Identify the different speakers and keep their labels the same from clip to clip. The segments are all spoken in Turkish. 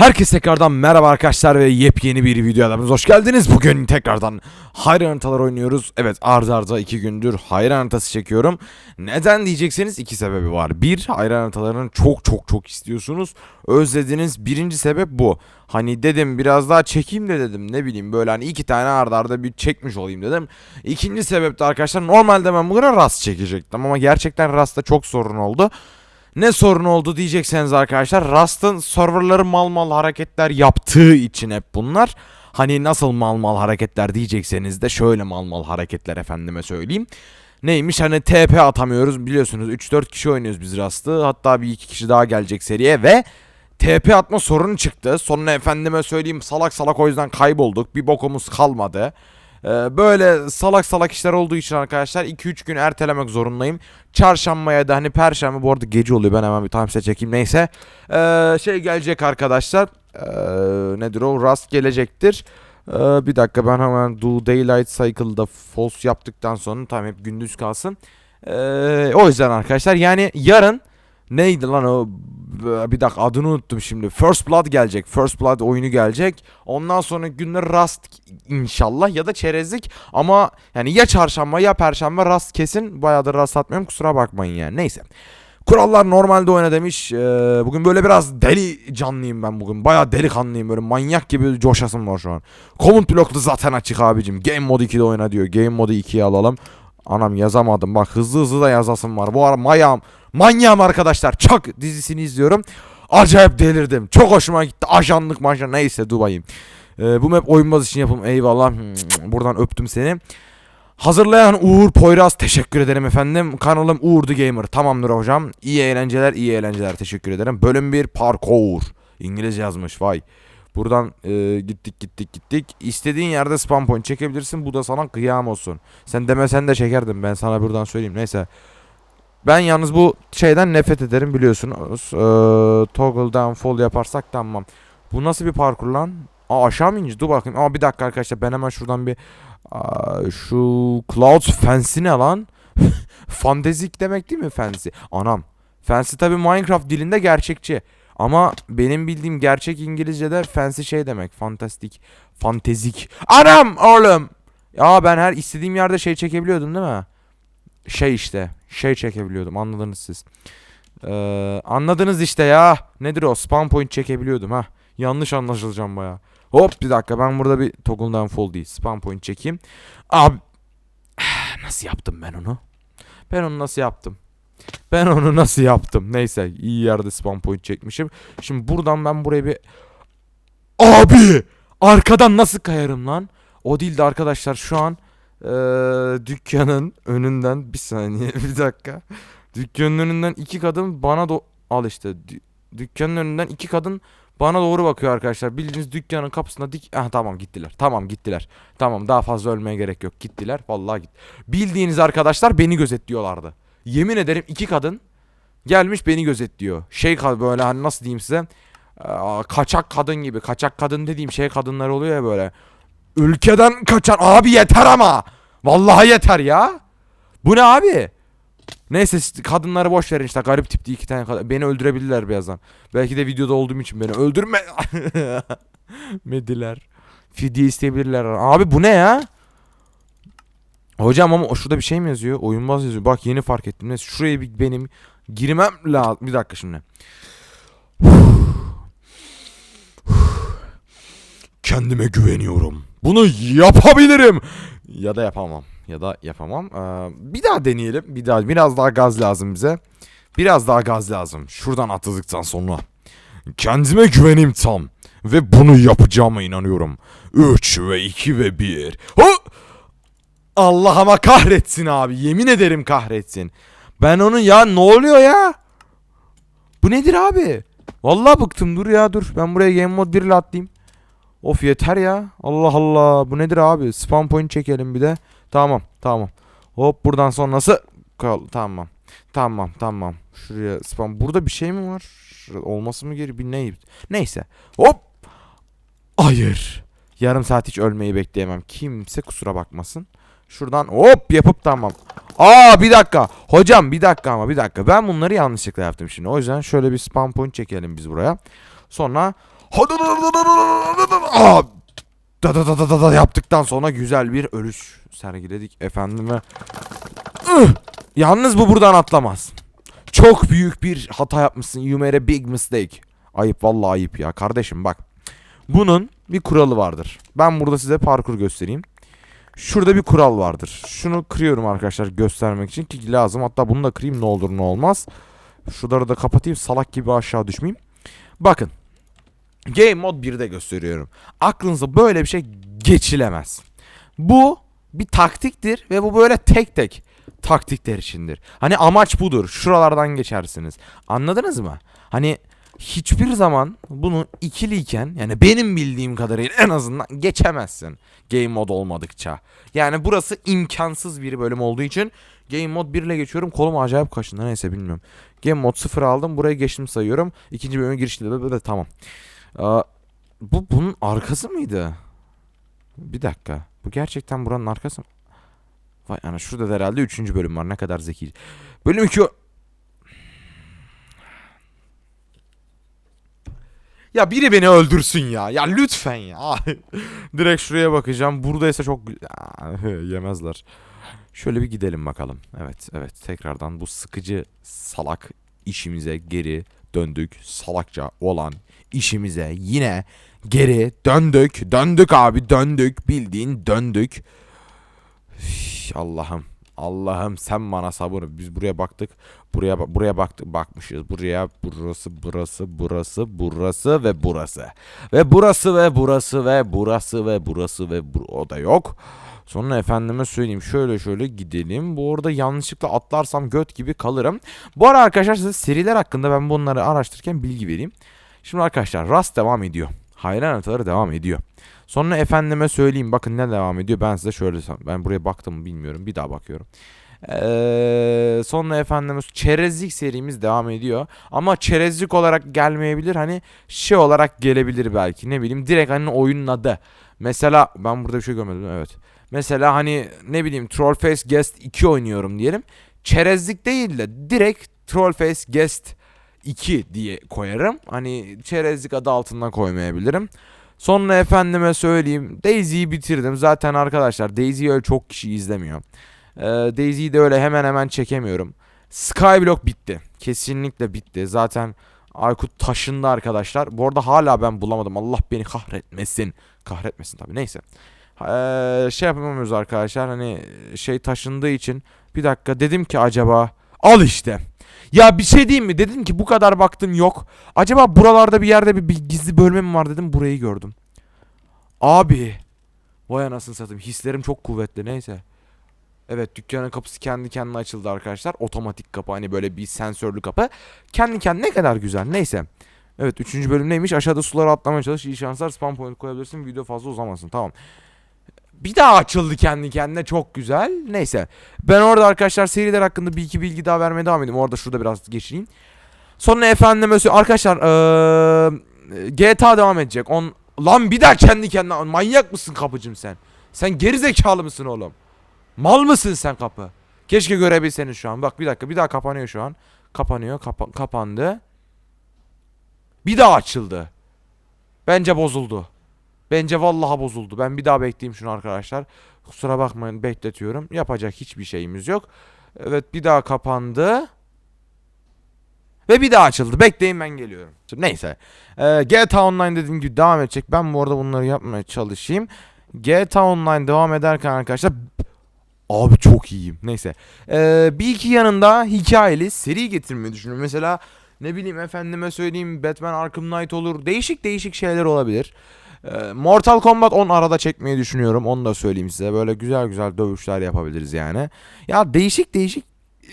Speaker 1: Herkese tekrardan merhaba arkadaşlar ve yepyeni bir videoya hepiniz hoş geldiniz. Bugün tekrardan hayran haritalar oynuyoruz. Evet arda arda iki gündür hayran haritası çekiyorum. Neden diyecekseniz iki sebebi var. Bir hayran haritalarını çok çok çok istiyorsunuz. Özlediniz. Birinci sebep bu. Hani dedim biraz daha çekeyim de dedim ne bileyim böyle hani iki tane arda arda bir çekmiş olayım dedim. İkinci sebep de arkadaşlar normalde ben bugüne rast çekecektim ama gerçekten rasta çok sorun oldu. Ne sorun oldu diyecekseniz arkadaşlar Rust'ın serverları mal mal hareketler yaptığı için hep bunlar. Hani nasıl mal mal hareketler diyecekseniz de şöyle mal mal hareketler efendime söyleyeyim. Neymiş hani TP atamıyoruz biliyorsunuz 3-4 kişi oynuyoruz biz Rust'ı hatta bir iki kişi daha gelecek seriye ve TP atma sorunu çıktı. Sonra efendime söyleyeyim salak salak o yüzden kaybolduk bir bokumuz kalmadı. Ee, böyle salak salak işler olduğu için arkadaşlar 2-3 gün ertelemek zorundayım. Çarşambaya da hani perşembe bu arada gece oluyor ben hemen bir timestamp çekeyim neyse. Ee, şey gelecek arkadaşlar. Ee, nedir o? Rust gelecektir. Bir dakika ben hemen Do Daylight Cycle'da false yaptıktan sonra tamam hep gündüz kalsın. O yüzden arkadaşlar yani yarın neydi lan o bir dakika adını unuttum şimdi. First Blood gelecek. First Blood oyunu gelecek. Ondan sonra günler Rust inşallah ya da çerezlik ama yani ya çarşamba ya perşembe Rust kesin. Bayağıdır Rust atmıyorum kusura bakmayın yani. Neyse. Kurallar normalde oyna demiş. Ee, bugün böyle biraz deli canlıyım ben bugün. Bayağı delikanlıyım böyle manyak gibi coşasım var şu an. Komut bloklu zaten açık abicim. Game Mode 2'de oyna diyor. Game Mode 2'ye alalım. Anam yazamadım. Bak hızlı hızlı da yazasım var. Bu ara mayam. Manyağım arkadaşlar. Çak dizisini izliyorum. Acayip delirdim. Çok hoşuma gitti. Ajanlık maşan neyse dur bakayım. Ee, bu map oyunbaz için yapım. Eyvallah. Hmm, Buradan öptüm seni. Hazırlayan Uğur Poyraz teşekkür ederim efendim. Kanalım Uğur The Gamer. Tamamdır hocam. İyi eğlenceler, iyi eğlenceler. Teşekkür ederim. Bölüm 1 parkour. İngilizce yazmış vay. Buradan e, gittik gittik gittik. İstediğin yerde spam point çekebilirsin. Bu da sana kıyam olsun. Sen demesen de çekerdim. Ben sana buradan söyleyeyim. Neyse. Ben yalnız bu şeyden nefret ederim biliyorsunuz. Ee, toggle down fall yaparsak tamam. Bu nasıl bir parkur lan? Aa aşağı mı ineceğiz? Dur bakayım. Aa bir dakika arkadaşlar ben hemen şuradan bir Aa, şu Clouds Fancy ne lan? Fantezik demek değil mi Fancy? Anam. Fancy tabi Minecraft dilinde gerçekçi. Ama benim bildiğim gerçek İngilizce'de fancy şey demek. Fantastik. Fantezik. Anam oğlum. Ya ben her istediğim yerde şey çekebiliyordum değil mi? Şey işte. Şey çekebiliyordum. Anladınız siz. Ee, anladınız işte ya. Nedir o? Spawn point çekebiliyordum ha. Yanlış anlaşılacağım baya. Hop bir dakika ben burada bir toggle'dan fall değil. Spawn point çekeyim. Abi. Nasıl yaptım ben onu? Ben onu nasıl yaptım? Ben onu nasıl yaptım? Neyse iyi yerde spawn point çekmişim. Şimdi buradan ben buraya bir... Abi! Arkadan nasıl kayarım lan? O değil de arkadaşlar şu an eee, dükkanın önünden bir saniye bir dakika. Dükkanın önünden iki kadın bana do al işte dü- dükkanın önünden iki kadın bana doğru bakıyor arkadaşlar. Bildiğiniz dükkanın kapısına dik ah tamam gittiler. Tamam gittiler. Tamam daha fazla ölmeye gerek yok. Gittiler. Vallahi git. Bildiğiniz arkadaşlar beni gözetliyorlardı. Yemin ederim iki kadın gelmiş beni gözetliyor. Şey böyle hani nasıl diyeyim size? Kaçak kadın gibi. Kaçak kadın dediğim şey kadınlar oluyor ya böyle. Ülkeden kaçan abi yeter ama. Vallahi yeter ya. Bu ne abi? Neyse kadınları boş verin işte garip tipli iki tane kadın. Beni öldürebilirler birazdan. Belki de videoda olduğum için beni öldürme. Mediler. Fidye isteyebilirler. Abi bu ne ya? Hocam ama şurada bir şey mi yazıyor? Oyunbaz yazıyor. Bak yeni fark ettim. Neyse şuraya bir benim girmem lazım. Bir dakika şimdi. Kendime güveniyorum. Bunu yapabilirim. Ya da yapamam. Ya da yapamam. Ee, bir daha deneyelim. Bir daha biraz daha gaz lazım bize. Biraz daha gaz lazım. Şuradan atladıktan sonra. Kendime güvenim tam. Ve bunu yapacağıma inanıyorum. 3 ve 2 ve 1. Ho! Allah'ıma kahretsin abi. Yemin ederim kahretsin. Ben onun ya ne oluyor ya? Bu nedir abi? Vallahi bıktım dur ya dur. Ben buraya game mode 1 ile atlayayım. Of yeter ya. Allah Allah. Bu nedir abi? Spawn point çekelim bir de. Tamam tamam. Hop buradan sonrası. Kal tamam. Tamam tamam. Şuraya spawn. Burada bir şey mi var? Olması mı geri bir ne? Neyse. Hop. Hayır. Yarım saat hiç ölmeyi bekleyemem. Kimse kusura bakmasın. Şuradan hop yapıp tamam. Aa bir dakika. Hocam bir dakika ama bir dakika. Ben bunları yanlışlıkla yaptım şimdi. O yüzden şöyle bir spawn point çekelim biz buraya. Sonra da da da da da da yaptıktan sonra güzel bir ölüş sergiledik efendime. Yalnız bu buradan atlamaz. Çok büyük bir hata yapmışsın. You made a big mistake. Ayıp vallahi ayıp ya. Kardeşim bak. Bunun bir kuralı vardır. Ben burada size parkur göstereyim. Şurada bir kural vardır. Şunu kırıyorum arkadaşlar göstermek için ki lazım. Hatta bunu da kırayım ne olur ne olmaz. Şunları da kapatayım salak gibi aşağı düşmeyeyim. Bakın. Game Mode 1'de gösteriyorum. Aklınıza böyle bir şey geçilemez. Bu bir taktiktir ve bu böyle tek tek taktikler içindir. Hani amaç budur. Şuralardan geçersiniz. Anladınız mı? Hani hiçbir zaman bunu ikiliyken yani benim bildiğim kadarıyla en azından geçemezsin. Game Mode olmadıkça. Yani burası imkansız bir bölüm olduğu için Game Mode 1 ile geçiyorum. Kolum acayip kaşındı neyse bilmiyorum. Game Mode 0 aldım. Buraya geçtim sayıyorum. İkinci bölüme girişinde de, de, de tamam. Aa, bu bunun arkası mıydı? Bir dakika. Bu gerçekten buranın arkası mı? Vay ana şurada da herhalde 3. bölüm var. Ne kadar zeki. Bölüm 2 Ya biri beni öldürsün ya. Ya lütfen ya. Direkt şuraya bakacağım. Buradaysa çok yemezler. Şöyle bir gidelim bakalım. Evet, evet. Tekrardan bu sıkıcı salak işimize geri döndük. Salakça olan işimize yine geri döndük. Döndük abi, döndük. Bildiğin döndük. Allah'ım. Allah'ım sen bana sabır. Biz buraya baktık. Buraya buraya baktık bakmışız. Buraya burası burası burası burası ve burası. Ve burası ve burası ve burası ve burası ve bu o da yok. Sonra efendime söyleyeyim şöyle şöyle gidelim. Bu arada yanlışlıkla atlarsam göt gibi kalırım. Bu arada arkadaşlar size seriler hakkında ben bunları araştırırken bilgi vereyim. Şimdi arkadaşlar Rust devam ediyor. Hayran haritaları devam ediyor. Sonra efendime söyleyeyim bakın ne devam ediyor. Ben size şöyle ben buraya baktım bilmiyorum. Bir daha bakıyorum. Ee, sonra efendime çerezlik serimiz devam ediyor. Ama çerezlik olarak gelmeyebilir. Hani şey olarak gelebilir belki. Ne bileyim direkt hani oyunun adı. Mesela ben burada bir şey görmedim. Evet. Mesela hani ne bileyim Trollface Guest 2 oynuyorum diyelim. Çerezlik değil de direkt Trollface Guest 2 diye koyarım. Hani çerezlik adı altından koymayabilirim. Sonra efendime söyleyeyim Daisy'yi bitirdim. Zaten arkadaşlar Daisy'yi öyle çok kişi izlemiyor. Ee, Daisy'yi de öyle hemen hemen çekemiyorum. Skyblock bitti. Kesinlikle bitti. Zaten Aykut taşındı arkadaşlar. Bu arada hala ben bulamadım. Allah beni kahretmesin. Kahretmesin tabii. Neyse. Ee, şey yapamıyoruz arkadaşlar. Hani şey taşındığı için bir dakika dedim ki acaba al işte. Ya bir şey diyeyim mi? Dedim ki bu kadar baktım yok. Acaba buralarda bir yerde bir, bir gizli bölme mi var dedim. Burayı gördüm. Abi. Vay anasını satayım. Hislerim çok kuvvetli. Neyse. Evet dükkanın kapısı kendi kendine açıldı arkadaşlar. Otomatik kapı hani böyle bir sensörlü kapı. Kendi kendine ne kadar güzel. Neyse. Evet 3. bölüm neymiş? Aşağıda sulara atlamaya çalış. İyi şanslar. Spam point koyabilirsin. Video fazla uzamasın. Tamam. Bir daha açıldı kendi kendine. Çok güzel. Neyse. Ben orada arkadaşlar seriler hakkında bir iki bilgi daha vermeye devam edeyim. Orada şurada biraz geçeyim. Sonra efendim. Arkadaşlar eee, GTA devam edecek. On... Lan bir daha kendi kendine. Manyak mısın kapıcım sen? Sen gerizekalı mısın oğlum? Mal mısın sen kapı? Keşke görebilseniz şu an. Bak bir dakika bir daha kapanıyor şu an. Kapanıyor kapa- kapandı. Bir daha açıldı. Bence bozuldu. Bence vallahi bozuldu. Ben bir daha bekleyeyim şunu arkadaşlar. Kusura bakmayın bekletiyorum. Yapacak hiçbir şeyimiz yok. Evet bir daha kapandı. Ve bir daha açıldı. Bekleyin ben geliyorum. Neyse. Ee, GTA Online dediğim gibi devam edecek. Ben bu arada bunları yapmaya çalışayım. GTA Online devam ederken arkadaşlar Abi çok iyiyim. Neyse. Ee, bir iki yanında hikayeli seri getirmeyi düşünüyorum. Mesela ne bileyim efendime söyleyeyim Batman Arkham Knight olur. Değişik değişik şeyler olabilir. Ee, Mortal Kombat 10 arada çekmeyi düşünüyorum. Onu da söyleyeyim size. Böyle güzel güzel dövüşler yapabiliriz yani. Ya değişik değişik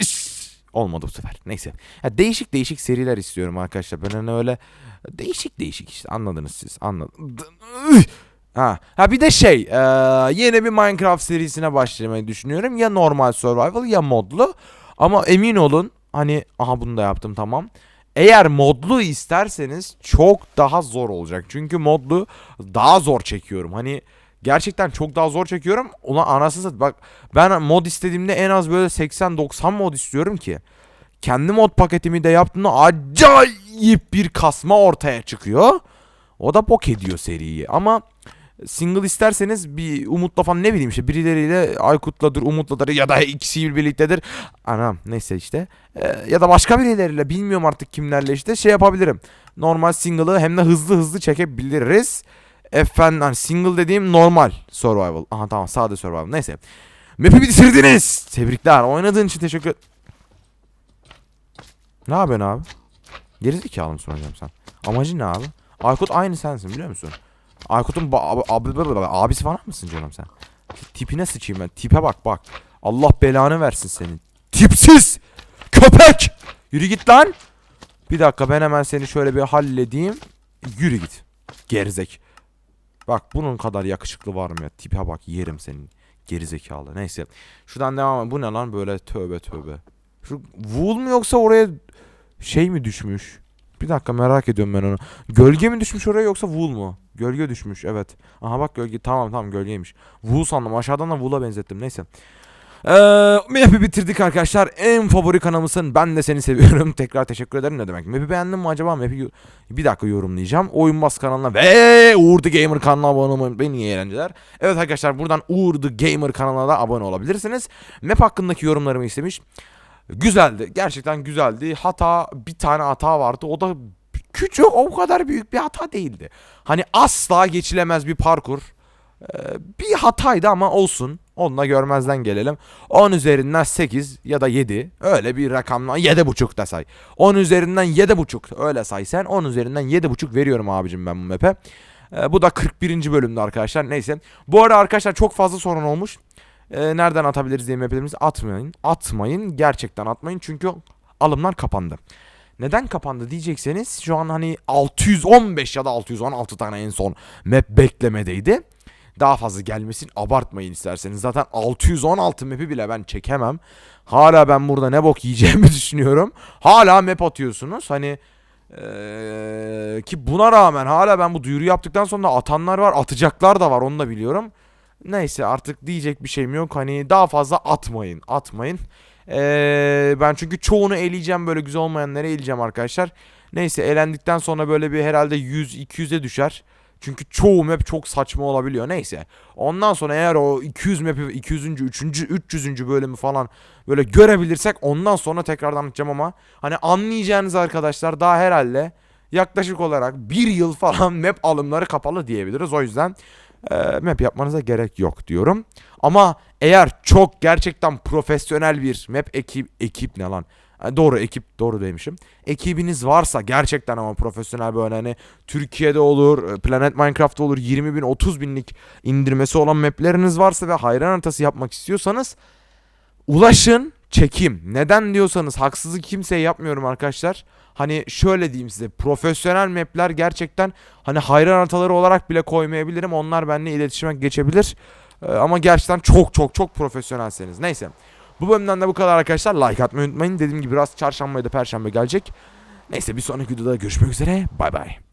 Speaker 1: İş! olmadı bu sefer. Neyse. Ya değişik değişik seriler istiyorum arkadaşlar. Ben hani öyle değişik değişik işte anladınız siz. Anladınız. Ha, ha bir de şey eee, yeni bir Minecraft serisine başlamayı düşünüyorum. Ya normal survival ya modlu. Ama emin olun hani aha bunu da yaptım tamam. Eğer modlu isterseniz çok daha zor olacak. Çünkü modlu daha zor çekiyorum. Hani gerçekten çok daha zor çekiyorum. Ulan anasını satayım. Bak ben mod istediğimde en az böyle 80-90 mod istiyorum ki. Kendi mod paketimi de yaptığımda acayip bir kasma ortaya çıkıyor. O da bok ediyor seriyi ama single isterseniz bir Umut'la falan ne bileyim işte birileriyle Aykut'ladır, Umut'ladır ya da ikisi birliktedir. Anam neyse işte. Ee, ya da başka birileriyle bilmiyorum artık kimlerle işte şey yapabilirim. Normal single'ı hem de hızlı hızlı çekebiliriz. Efendim hani single dediğim normal survival. Aha tamam sade survival neyse. Map'i bitirdiniz. Tebrikler. Oynadığın için teşekkür Ne yapıyorsun abi? Gerizekalı mısın hocam sen? Amacın ne abi? Aykut aynı sensin biliyor musun? Aykut'un abi- abi- abi- abisi falan mısın canım sen? Tipine sıçayım ben. Tipe bak bak. Allah belanı versin senin. Tipsiz! Köpek! Yürü git lan! Bir dakika ben hemen seni şöyle bir halledeyim. Yürü git. Gerizek. Bak bunun kadar yakışıklı var mı ya? Tipe bak yerim senin. Gerizekalı. Neyse. Şuradan devam. Bu ne lan böyle tövbe tövbe. Şu Wool mu yoksa oraya şey mi düşmüş? Bir dakika merak ediyorum ben onu. Gölge mi düşmüş oraya yoksa wool mu? Gölge düşmüş evet. Aha bak gölge tamam tamam gölgeymiş. Wool sandım aşağıdan da wool'a benzettim neyse. Ee, map'i bitirdik arkadaşlar. En favori kanalımsın. Ben de seni seviyorum. Tekrar teşekkür ederim ne demek. Map'i beğendin mi acaba? Map'i bir dakika yorumlayacağım. Oyun Bas kanalına ve Uğur The Gamer kanalına abone olmayı. İyi eğlenceler. Evet arkadaşlar buradan Uğur The Gamer kanalına da abone olabilirsiniz. Map hakkındaki yorumlarımı istemiş. Güzeldi. Gerçekten güzeldi. Hata bir tane hata vardı. O da küçük o kadar büyük bir hata değildi. Hani asla geçilemez bir parkur. Ee, bir hataydı ama olsun. Onunla görmezden gelelim. 10 üzerinden 8 ya da 7. Öyle bir rakamla 7.5 da say. 10 üzerinden 7.5 öyle say sen. 10 üzerinden 7.5 veriyorum abicim ben bu map'e. Ee, bu da 41. bölümde arkadaşlar. Neyse. Bu arada arkadaşlar çok fazla sorun olmuş. Ee, nereden atabiliriz diye map'lerimizi atmayın. Atmayın. Gerçekten atmayın. Çünkü alımlar kapandı. Neden kapandı diyecekseniz şu an hani 615 ya da 616 tane en son map beklemedeydi. Daha fazla gelmesin abartmayın isterseniz. Zaten 616 map'i bile ben çekemem. Hala ben burada ne bok yiyeceğimi düşünüyorum. Hala map atıyorsunuz. Hani eee, ki buna rağmen hala ben bu duyuru yaptıktan sonra atanlar var. Atacaklar da var onu da biliyorum. Neyse artık diyecek bir şeyim yok. Hani daha fazla atmayın. Atmayın. Eee, ben çünkü çoğunu eleyeceğim böyle güzel olmayanları eleyeceğim arkadaşlar. Neyse elendikten sonra böyle bir herhalde 100-200'e düşer. Çünkü çoğu map çok saçma olabiliyor. Neyse. Ondan sonra eğer o 200 map'i 200. 3. 300. bölümü falan böyle görebilirsek ondan sonra tekrardan anlatacağım ama hani anlayacağınız arkadaşlar daha herhalde yaklaşık olarak bir yıl falan map alımları kapalı diyebiliriz. O yüzden e, map yapmanıza gerek yok diyorum. Ama eğer çok gerçekten profesyonel bir map ekip ekip ne lan? Doğru ekip doğru demişim. Ekibiniz varsa gerçekten ama profesyonel böyle hani Türkiye'de olur, e, Planet Minecraft'ta olur 20 bin 30 binlik indirmesi olan mapleriniz varsa ve hayran haritası yapmak istiyorsanız ulaşın çekim. Neden diyorsanız haksızlık kimseye yapmıyorum arkadaşlar. Hani şöyle diyeyim size profesyonel mapler gerçekten hani hayran haritaları olarak bile koymayabilirim. Onlar benimle iletişime geçebilir. Ee, ama gerçekten çok çok çok profesyonelseniz. Neyse. Bu bölümden de bu kadar arkadaşlar. Like atmayı unutmayın. Dediğim gibi biraz çarşamba ya da perşembe gelecek. Neyse bir sonraki videoda görüşmek üzere. Bay bay.